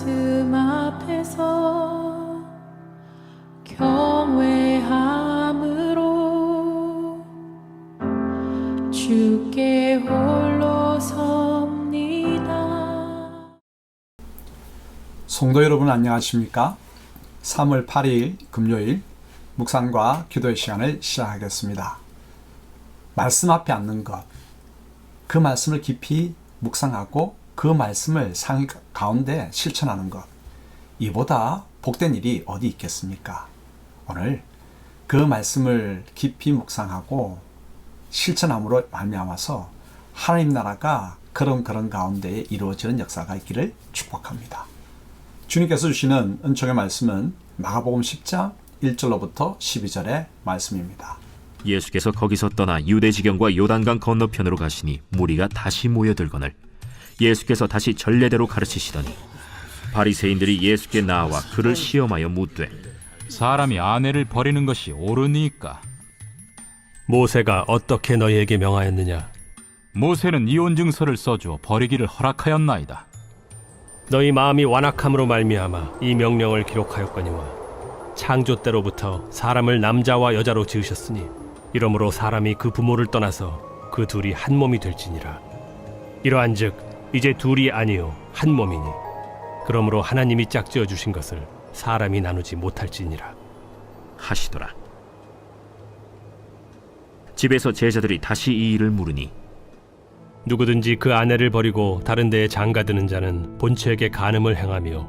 말씀 앞에서 경외함으로 주께 홀로 섭니다. 성도 여러분 안녕하십니까? 3월 8일 금요일 묵상과 기도의 시간을 시작하겠습니다. 말씀 앞에 앉는 것, 그 말씀을 깊이 묵상하고 그 말씀을 상 가운데 실천하는 것, 이보다 복된 일이 어디 있겠습니까? 오늘 그 말씀을 깊이 묵상하고 실천함으로 말미암아서 하나님 나라가 그런 그런 가운데에 이루어지는 역사가 있기를 축복합니다. 주님께서 주시는 은총의 말씀은 마가복음 10장 1절로부터 12절의 말씀입니다. 예수께서 거기서 떠나 유대 지경과 요단강 건너편으로 가시니 무리가 다시 모여들거늘 예수께서 다시 전례대로 가르치시더니 바리새인들이 예수께 나와 그를 시험하여 묻되 사람이 아내를 버리는 것이 옳으니까 모세가 어떻게 너희에게 명하였느냐? 모세는 이혼 증서를 써주어 버리기를 허락하였나이다. 너희 마음이 완악함으로 말미암아 이 명령을 기록하였거니와 창조 때로부터 사람을 남자와 여자로 지으셨으니 이러므로 사람이 그 부모를 떠나서 그 둘이 한 몸이 될지니라. 이러한즉 이제 둘이 아니요 한 몸이니 그러므로 하나님이 짝지어 주신 것을 사람이 나누지 못할지니라. 하시더라 집에서 제자들이 다시 이 일을 물으니 누구든지 그 아내를 버리고 다른 데에 장가드는 자는 본처에게 간음을 행하며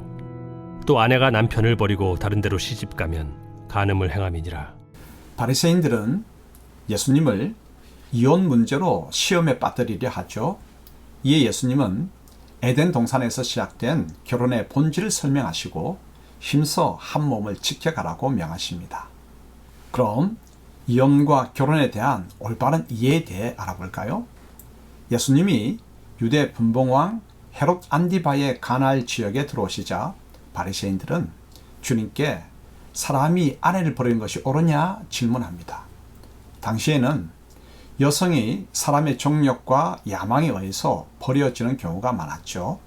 또 아내가 남편을 버리고 다른 데로 시집 가면 간음을 행함이니라. 바리새인들은 예수님을 이혼 문제로 시험에 빠뜨리려 하죠. 이에 예수님은 에덴 동산에서 시작된 결혼의 본질을 설명하시고 힘써 한 몸을 지켜가라고 명하십니다. 그럼 이혼과 결혼에 대한 올바른 이해에 대해 알아볼까요? 예수님이 유대 분봉왕 헤롯 안디바의 가나알 지역에 들어오시자 바리새인들은 주님께 사람이 아내를 버리는 것이 옳으냐 질문합니다. 당시에는 여성이 사람의 정력과 야망에 의해서 버려지는 경우가 많았죠.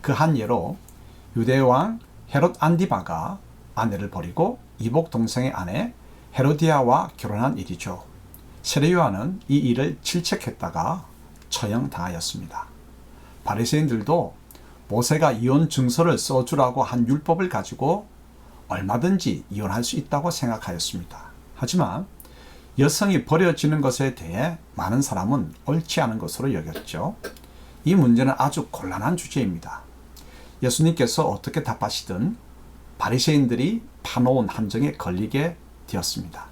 그 한 예로 유대왕 헤롯 안디바가 아내를 버리고 이복 동생의 아내 헤로디아와 결혼한 일이죠. 세례요한은 이 일을 질책했다가 처형당하였습니다. 바리새인들도 모세가 이혼 증서를 써주라고 한 율법을 가지고 얼마든지 이혼할 수 있다고 생각하였습니다. 하지만 여성이 버려지는 것에 대해 많은 사람은 옳지 않은 것으로 여겼죠. 이 문제는 아주 곤란한 주제입니다. 예수님께서 어떻게 답하시든 바리새인들이 파놓은 함정에 걸리게 되었습니다.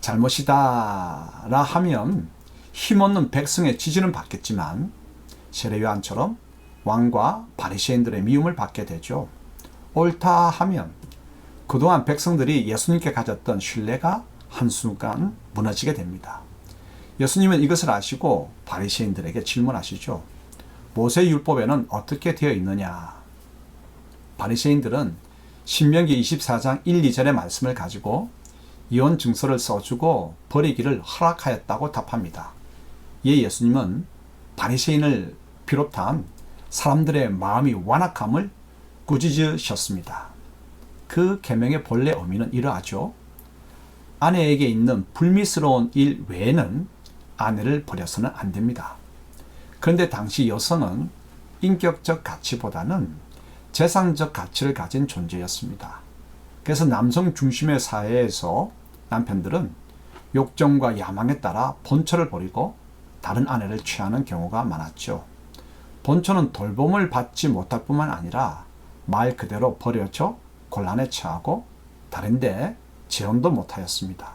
잘못이다라 하면 힘없는 백성의 지지는 받겠지만 세례요한처럼 왕과 바리새인들의 미움을 받게 되죠. 옳다 하면 그동안 백성들이 예수님께 가졌던 신뢰가 한순간 무너지게 됩니다. 예수님은 이것을 아시고 바리새인들에게 질문하시죠. 모세 율법에는 어떻게 되어 있느냐? 바리새인들은 신명기 24장 1, 2절의 말씀을 가지고 이혼 증서를 써주고 버리기를 허락하였다고 답합니다. 이에 예수님은 바리새인을 비롯한 사람들의 마음이 완악함을 꾸짖으셨습니다. 그 계명의 본래 의미는 이러하죠. 아내에게 있는 불미스러운 일 외에는 아내를 버려서는 안 됩니다. 그런데 당시 여성은 인격적 가치보다는 재산적 가치를 가진 존재였습니다. 그래서 남성 중심의 사회에서 남편들은 욕정과 야망에 따라 본처를 버리고 다른 아내를 취하는 경우가 많았죠. 본처는 돌봄을 받지 못할 뿐만 아니라 말 그대로 버려져 곤란에 처하고 다른데 재혼도 못하였습니다.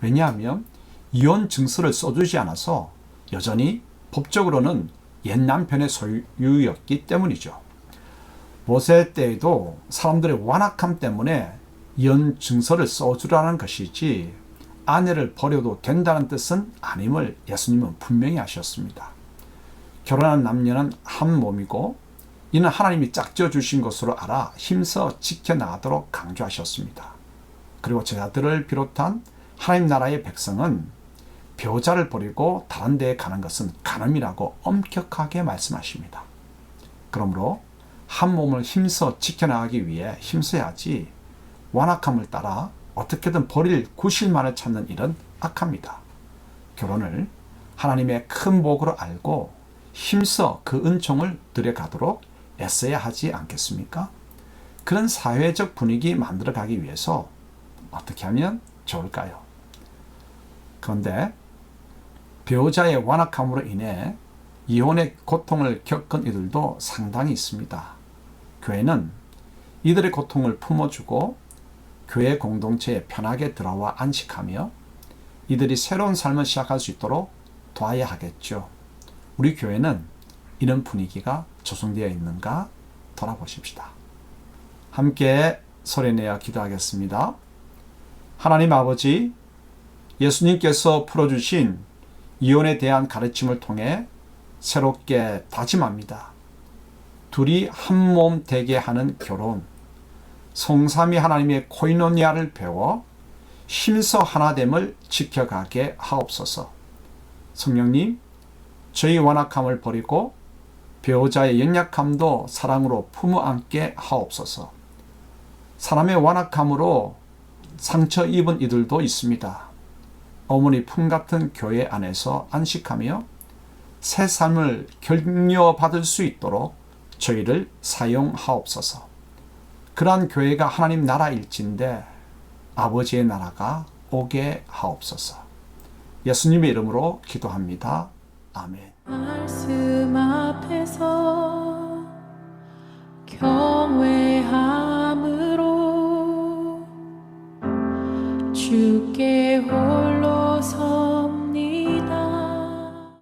왜냐하면 이혼 증서를 써주지 않아서 여전히 법적으로는 옛 남편의 소유였기 때문이죠. 모세 때에도 사람들의 완악함 때문에 이혼 증서를 써주라는 것이지 아내를 버려도 된다는 뜻은 아님을 예수님은 분명히 하셨습니다. 결혼한 남녀는 한 몸이고 이는 하나님이 짝지어 주신 것으로 알아 힘써 지켜나가도록 강조하셨습니다. 그리고 제자들을 비롯한 하나님 나라의 백성은 배우자를 버리고 다른 데에 가는 것은 간음이라고 엄격하게 말씀하십니다. 그러므로 한 몸을 힘써 지켜나가기 위해 힘써야지 완악함을 따라 어떻게든 버릴 구실만을 찾는 일은 악합니다. 결혼을 하나님의 큰 복으로 알고 힘써 그 은총을 들여가도록 애써야 하지 않겠습니까? 그런 사회적 분위기 만들어가기 위해서 어떻게 하면 좋을까요? 그런데 배우자의 완악함으로 인해 이혼의 고통을 겪은 이들도 상당히 있습니다. 교회는 이들의 고통을 품어주고 교회 공동체에 편하게 들어와 안식하며 이들이 새로운 삶을 시작할 수 있도록 도와야 하겠죠. 우리 교회는 이런 분위기가 조성되어 있는가 돌아보십시다. 함께 소리내어 기도하겠습니다. 하나님 아버지, 예수님께서 풀어주신 이혼에 대한 가르침을 통해 새롭게 다짐합니다. 둘이 한 몸 되게 하는 결혼, 성삼위 하나님의 코이노니아를 배워 힘써 하나됨을 지켜가게 하옵소서. 성령님, 저희 완악함을 버리고 배우자의 연약함도 사랑으로 품어 안게 하옵소서. 사람의 완악함으로 상처 입은 이들도 있습니다. 어머니 품 같은 교회 안에서 안식하며 새 삶을 격려받을 수 있도록 저희를 사용하옵소서. 그러한 교회가 하나님 나라일진데 아버지의 나라가 오게 하옵소서. 예수님의 이름으로 기도합니다. 아멘.